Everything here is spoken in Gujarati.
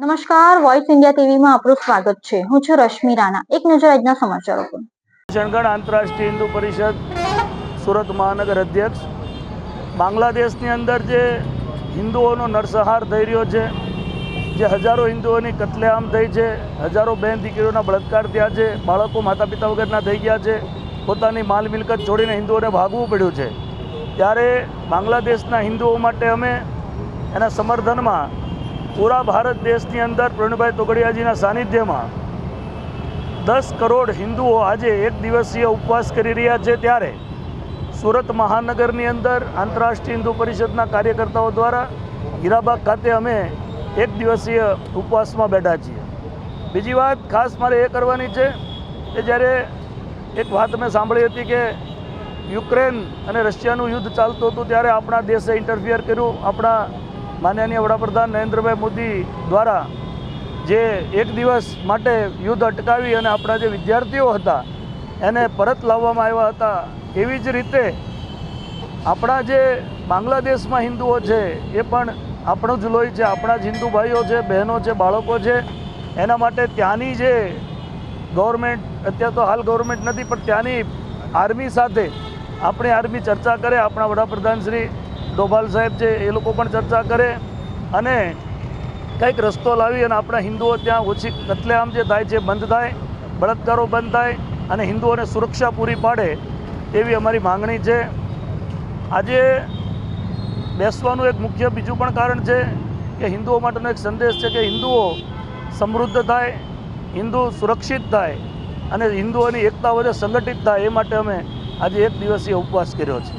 નમસ્કાર વોઇસ ઇન્ડિયા ટીવીમાં આપનું સ્વાગત છે. હું છું રશ્મિ રાણા. એક નજર આજના સમાચારો પર. શણગઢ આંતરરાષ્ટ્રીય હિન્દુ પરિષદ સુરત મહાનગર અધ્યક્ષ, બાંગ્લાદેશની અંદર જે હિન્દુઓનો નરસંહાર થઈ રહ્યો છે, જે હજારો હિન્દુઓની કતલેઆમ થઈ છે, હજારો બહેન દીકરીઓના બળાત્કાર થયા છે, બાળકો માતા પિતા વગરના થઈ ગયા છે, પોતાની માલ મિલકત છોડીને હિન્દુઓને ભાગવું પડ્યું છે. ત્યારે બાંગ્લાદેશના હિન્દુઓ માટે અમે એના સમર્થનમાં પૂરા ભારત દેશની અંદર પ્રવીણભાઈ તોગડિયાજીના સાનિધ્યમાં દસ કરોડ હિન્દુઓ આજે એક દિવસીય ઉપવાસ કરી રહ્યા છે ત્યારે સુરત મહાનગરની અંદર આંતરરાષ્ટ્રીય હિન્દુ પરિષદના કાર્યકર્તાઓ દ્વારા હીરાબાગ ખાતે અમે એક દિવસીય ઉપવાસમાં બેઠા છીએ. બીજી વાત ખાસ મારે એ કરવાની છે કે જ્યારે એક વાત મેં સાંભળી હતી કે યુક્રેન અને રશિયાનું યુદ્ધ ચાલતું હતું ત્યારે આપણા દેશે ઇન્ટરફિયર કર્યું, આપણા માનનીય વડાપ્રધાન નરેન્દ્રભાઈ મોદી દ્વારા જે એક દિવસ માટે યુદ્ધ અટકાવી અને આપણા જે વિદ્યાર્થીઓ હતા, એને પરત લાવવામાં આવ્યા હતા, એવી જ રીતે આપણા જે બાંગ્લાદેશમાં હિન્દુઓ છે, એ પણ આપણું જ લોહી છે, આપણા જ હિન્દુ ભાઈઓ છે, બહેનો છે, બાળકો છે, એના માટે ત્યાંની જે ગવર્મેન્ટ, અત્યારે તો હાલ ગવર્મેન્ટ નથી, પણ ત્યાંની આર્મી સાથે આપણી આર્મી ચર્ચા કરે, આપણા વડાપ્રધાન શ્રી ડોભાલ સાહેબ છે, એ લોકો પણ ચર્ચા કરે અને કંઈક રસ્તો લાવી અને આપણા હિન્દુઓ ત્યાં ઓછી કતલેઆમ જે થાય છે બંધ થાય, બળાત્કારો બંધ થાય અને હિન્દુઓને સુરક્ષા પૂરી પાડે એવી અમારી માંગણી છે. આજે બેસવાનું એક મુખ્ય બીજું પણ કારણ છે કે હિન્દુઓ માટેનો એક સંદેશ છે કે હિન્દુઓ સમૃદ્ધ થાય, હિન્દુ સુરક્ષિત થાય અને હિન્દુઓની એકતા વધે સંગઠિત થાય, એ માટે અમે આજે એક દિવસીય ઉપવાસ કર્યો છે.